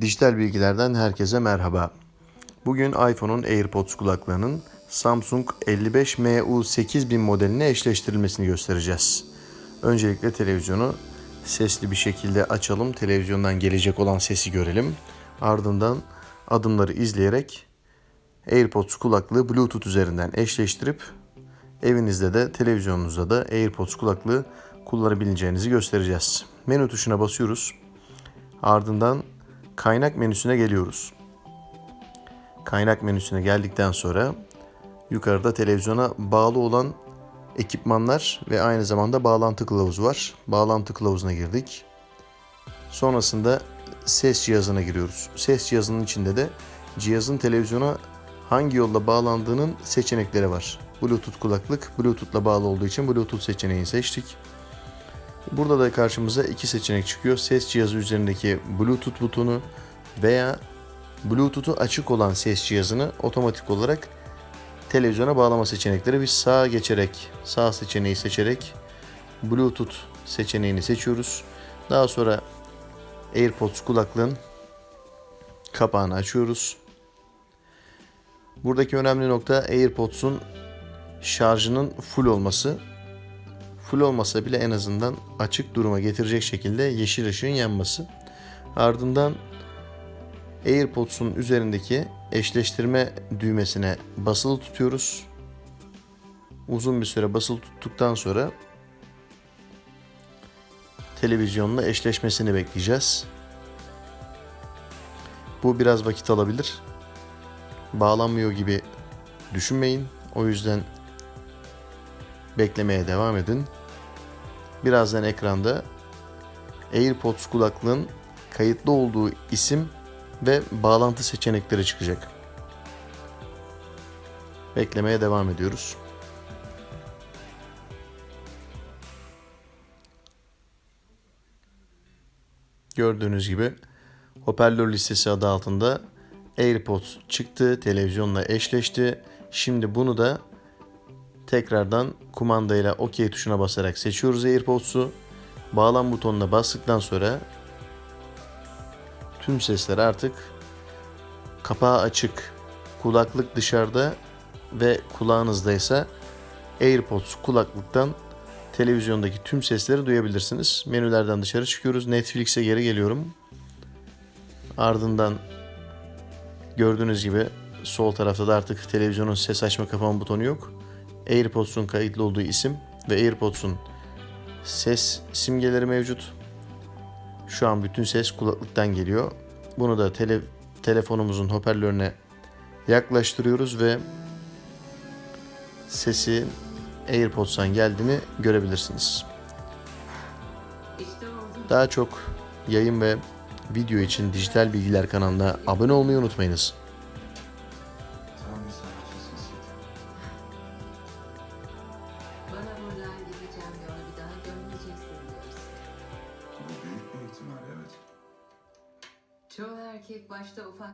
Dijital bilgilerden herkese merhaba. Bugün iPhone'un AirPods kulaklarının Samsung 55MU8000 modeline eşleştirilmesini göstereceğiz. Öncelikle televizyonu sesli bir şekilde açalım. Televizyondan gelecek olan sesi görelim. Ardından adımları izleyerek AirPods kulaklığı Bluetooth üzerinden eşleştirip evinizde de televizyonunuzda da AirPods kulaklığı kullanabileceğinizi göstereceğiz. Menü tuşuna basıyoruz. Ardından kaynak menüsüne geliyoruz. Kaynak menüsüne geldikten sonra yukarıda televizyona bağlı olan ekipmanlar ve aynı zamanda bağlantı kılavuzu var. Bağlantı kılavuzuna girdik. Sonrasında ses cihazına giriyoruz. Ses cihazının içinde de cihazın televizyona hangi yolla bağlandığının seçenekleri var. Bluetooth kulaklık Bluetooth'la bağlı olduğu için Bluetooth seçeneğini seçtik. Burada da karşımıza iki seçenek çıkıyor. Ses cihazı üzerindeki Bluetooth butonu veya Bluetooth'u açık olan ses cihazını otomatik olarak televizyona bağlama seçenekleri. Biz sağa geçerek, sağ seçeneği seçerek Bluetooth seçeneğini seçiyoruz. Daha sonra AirPods kulaklığın kapağını açıyoruz. Buradaki önemli nokta AirPods'un şarjının full olması. Full olmasa bile en azından açık duruma getirecek şekilde yeşil ışığın yanması. Ardından AirPods'un üzerindeki eşleştirme düğmesine basılı tutuyoruz. Uzun bir süre basılı tuttuktan sonra televizyonla eşleşmesini bekleyeceğiz. Bu biraz vakit alabilir. Bağlanmıyor gibi düşünmeyin. O yüzden beklemeye devam edin. Birazdan ekranda AirPods kulaklığın kayıtlı olduğu isim ve bağlantı seçenekleri çıkacak. Beklemeye devam ediyoruz. Gördüğünüz gibi hoparlör listesi adı altında AirPods çıktı, televizyonla eşleşti. Şimdi bunu da tekrardan kumandayla OK tuşuna basarak seçiyoruz AirPods'u. Bağlan butonuna bastıktan sonra tüm sesler artık kapağı açık, kulaklık dışarıda ve kulağınızdaysa AirPods kulaklıktan televizyondaki tüm sesleri duyabilirsiniz. Menülerden dışarı çıkıyoruz. Netflix'e geri geliyorum. Ardından gördüğünüz gibi sol tarafta da artık televizyonun ses açma kapama butonu yok. AirPods'un kayıtlı olduğu isim ve AirPods'un ses simgeleri mevcut. Şu an bütün ses kulaklıktan geliyor. Bunu da tele, telefonumuzun hoparlörüne yaklaştırıyoruz ve sesi AirPods'tan geldiğini görebilirsiniz. Daha çok yayın ve video için Dijital Bilgiler kanalına abone olmayı unutmayınız. Bana buradan gideceğim ve onu bir daha görmeyeceksin diyorsun. Bu büyük bir ihtimal evet. Çoğu erkek başta ufak